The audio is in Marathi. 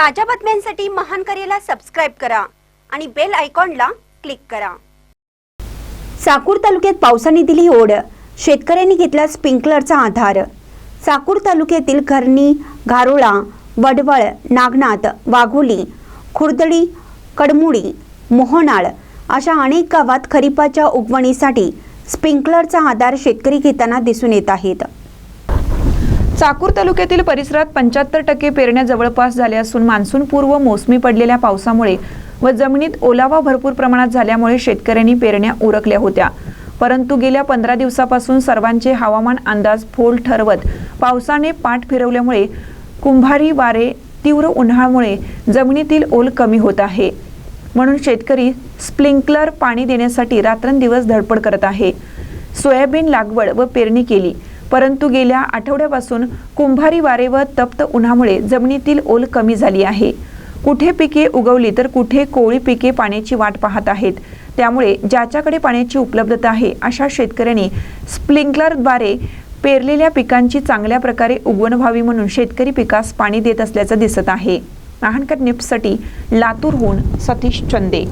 ताज्या बातम्यांसाठी महान करेला सबस्क्राईब करा आणि बेल आयकॉनला क्लिक करा. साकूर तालुक्यात पावसाने दिली ओढ. शेतकऱ्यांनी घेतला स्प्रिंकलरचा आधार. साकूर तालुक्यातील घरणी घारोळा वडवळ नागनाथ वाघोली खुर्दडी कडमुडी मोहनाळ अशा अनेक गावात खरीपाच्या उगवणीसाठी स्प्रिंकलरचा आधार शेतकरी घेताना दिसून येत आहेत. चाकूर तालुक्यातील परिसरात पंच्याहत्तर टक्के पेरण्या जवळपास झाल्या असून मान्सूनपूर्व मोसमी पडलेल्या पावसामुळे व जमिनीत ओलावा भरपूर प्रमाणात झाल्यामुळे शेतकऱ्यांनी पेरण्या उरकल्या होत्या. परंतु गेल्या पंधरा दिवसापासून सर्वांचे हवामान अंदाज फोल ठरवत पावसाने पाठ फिरवल्यामुळे कुंभारी वारे तीव्र उन्हाळ्यामुळे जमिनीतील ओल कमी होत आहे. म्हणून शेतकरी स्प्रिंकलर पाणी देण्यासाठी रात्रंदिवस धडपड करत आहे. सोयाबीन लागवड व पेरणी केली. परंतु गेल्या आठवड्यापासून कुंभारी वारे व तप्त उन्हामुळे जमिनीतील ओल कमी झाली आहे. कुठे पिके उगवली तर कुठे कोळी पिके पाण्याची वाट पाहत आहेत. त्यामुळे ज्याच्याकडे पाण्याची उपलब्धता आहे अशा शेतकऱ्यांनी स्प्रिंकलरद्वारे पेरलेल्या पिकांची चांगल्या प्रकारे उगवण व्हावी म्हणून शेतकरी पिकास पाणी देत असल्याचं दिसत आहे. महानकर निप्ससाठी लातूरहून सतीश चंदे.